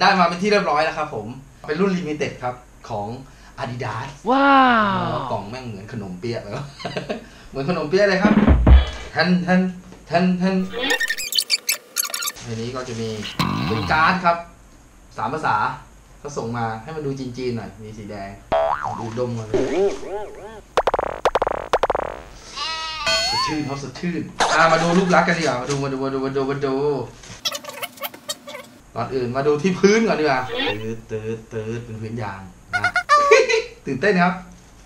ได้มาเป็นที่เรียบร้อยแล้วครับผม เป็นรุ่นลิมิเต็ดครับของ Adidas ว้าแล้วกล่องแม่งเหมือนขนมเปี๊ยะเลยเหมือนขนมเปี๊ยะเลยครับแทนแทนแทนแทนในนี้ก็จะมีเป็นการ์ดครับสามภาษาเขาส่งมาให้มันดูจีนๆหน่อย มีสีแดง ดูดมมาเลยสดชื่นครับสดชื่นอะมาดูรูปลักษณ์กันดีกว่า มาดูมาดูมาดูมาดูมาดู ก่อนอื่นมาดูที่พื้นก่อนดีกว่าตืดตืดตืดเป็นพื้นยางนะตื่นเต้นครับ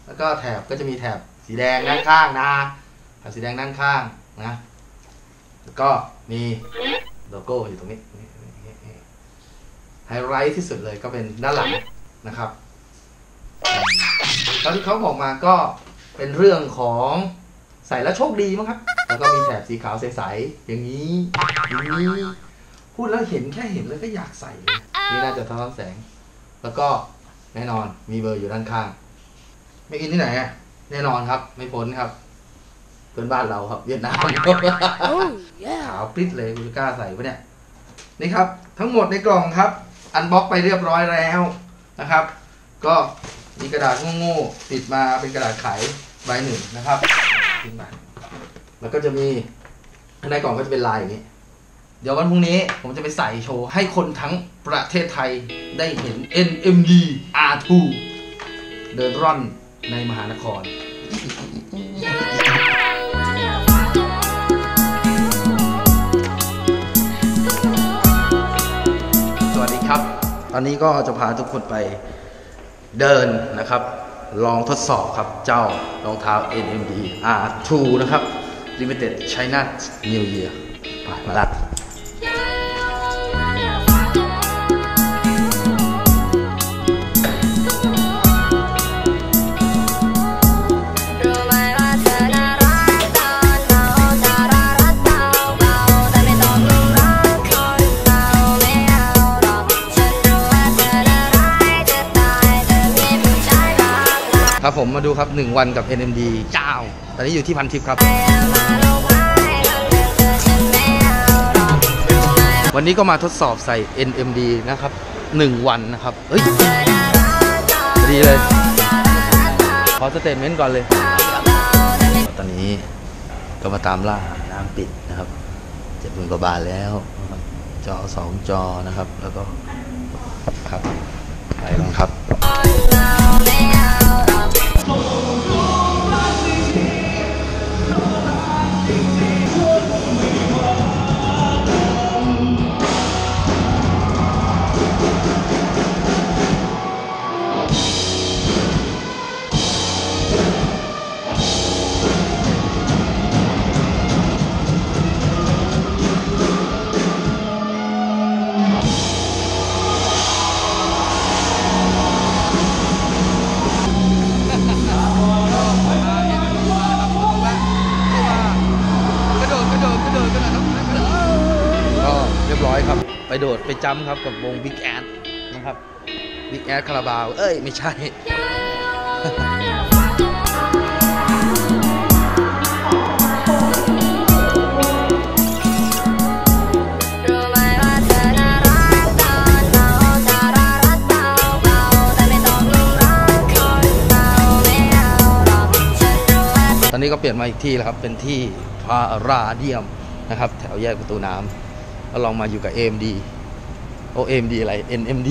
แล้วก็แถบก็จะมีแถบสีแดงด้านข้างนะแถบสีแดงด้านข้างนะ แล้วก็มีโลโก้อยู่ตรงนี้ไฮไลท์ที่สุดเลยก็เป็นด้านหลังนะครับอืมแล้วที่เขาบอกมาก็เป็นเรื่องของใส่แล้วโชคดีมั้งครับ แล้วก็มีแถบสีขาวใสๆอย่างนี้อย่างนี้ พูดแล้วเห็นแค่เห็นแล้วก็อยากใส่เลยนี่น่าจะสะท้อนแสง แล้วก็แน่นอนมีเบอร์อยู่ด้านข้าง ไม่อินที่ไหนอะแน่นอนครับ ไม่พ้นครับ เพื่อนบ้านเราครับเวียดนาม Oh yeah ขาวปริ๊ดเลยคุณจะกล้าใส่ปะเนี่ยนี่ครับ ทั้งหมดในกล่องครับ อันบ็อกไปเรียบร้อยแล้วนะครับ ก็มีกระดาษโง่ๆติดมาเป็นกระดาษไขใบหนึ่งนะครับทิ้งไปแล้วก็จะมีข้างในกล่องก็จะเป็นลายอย่างนี้ เดี๋ยววันพรุ่งนี้ผมจะไปใส่โชว์ ให้คนทั้งประเทศไทยได้เห็น NMD R2 เดินร่อนในมหานคร สวัสดีครับ ตอนนี้ก็จะพาทุกคนไปเดินนะครับ ลองทดสอบครับเจ้ารองเท้า NMD R2 นะครับ Limited China New Year มาละ ครับผมมาดูครับ 1 วันกับ NMD เจ้า ตอนนี้อยู่ที่พันทิพย์ครับ วันนี้ก็มาทดสอบใส่ NMD นะครับ 1 วันนะครับเฮ้ยดีเลย ขอสเตทเมนต์ก่อนเลย ตอนนี้ก็มาตามล่าน้ำปิดนะครับเจ็ดหมื่นกว่าบาทแล้วจอสองจอนะครับ แล้วก็ครับไปลองครับ ไปโดดไปจำครับกับวง Big a d นะครับ Big a d คาราบาว เอ้ย ไม่ใช่ ตอนนี้ก็เปลี่ยนมาอีกที่แล้วครับ เป็นที่พาราเดียมนะครับ แถวแยกประตูน้ำ เราลองมาอยู่กับ AMD โอ AMD อะไร NMD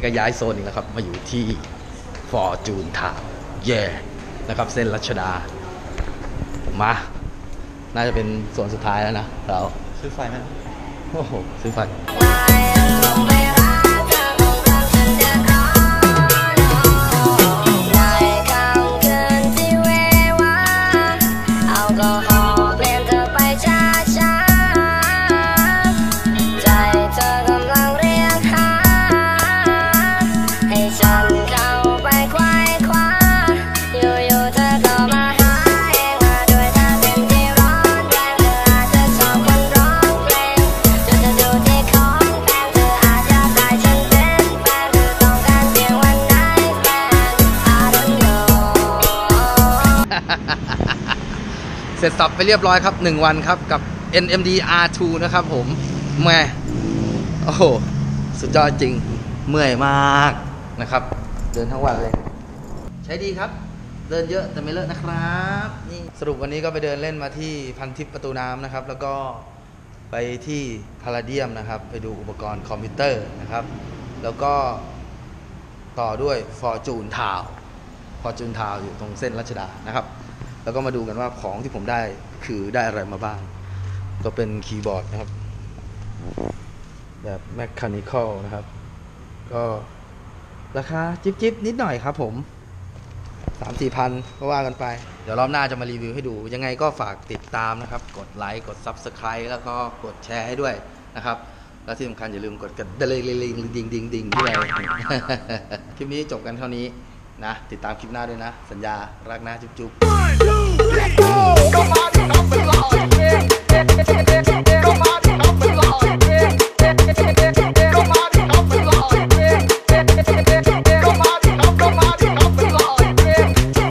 นนี้ก็ย้ายโซนอีกแล้วครับ มาอยู่ที่ฟอร์จูนทาวแย่นะครับ เส้นรัชดา มา น่าจะเป็นส่วนสุดท้ายแล้วนะ เรา ซื้อไฟไหมโอ้โห ซื้อไฟ เสร็จสับไปเรียบร้อยครับ 1 วันครับกับ NMD R2 นะครับผมแหม่โอ้โห สุดยอดจริง เมื่อยมากนะครับ เดินทั้งวันเลย ใช้ดีครับ เดินเยอะแต่ไม่เลอะนะครับนี่สรุปวันนี้ก็ไปเดินเล่นมาที่พันทิพประตูน้ำนะครับ แล้วก็ไปที่พาราเดียมนะครับ ไปดูอุปกรณ์คอมพิวเตอร์นะครับ แล้วก็ต่อด้วย Fortune t o w Fortune t o w อยู่ตรงเส้นรัชดานะครับ แล้วก็มาดูกันว่าของที่ผมได้คือได้อะไรมาบ้าง ก็เป็นคีย์บอร์ดนะครับ แบบ Mechanical นะครับ ก็ราคาจิบจิบนิดหน่อยครับผมสามสี่พันก็ว่ากันไป เดี๋ยวรอบหน้าจะมารีวิวให้ดู ยังไงก็ฝากติดตามนะครับ กดไลค์ กด Subscribe แล้วก็กดแชร์ให้ด้วยนะครับ แล้วที่สำคัญอย่าลืมกดกระดิ่งลิงดิงดิงดิงด้วยคลิปนี้จบกันเท่านี้ นะ ติดตามคลิปหน้าด้วยนะ สัญญารักนะจุ๊บจุ๊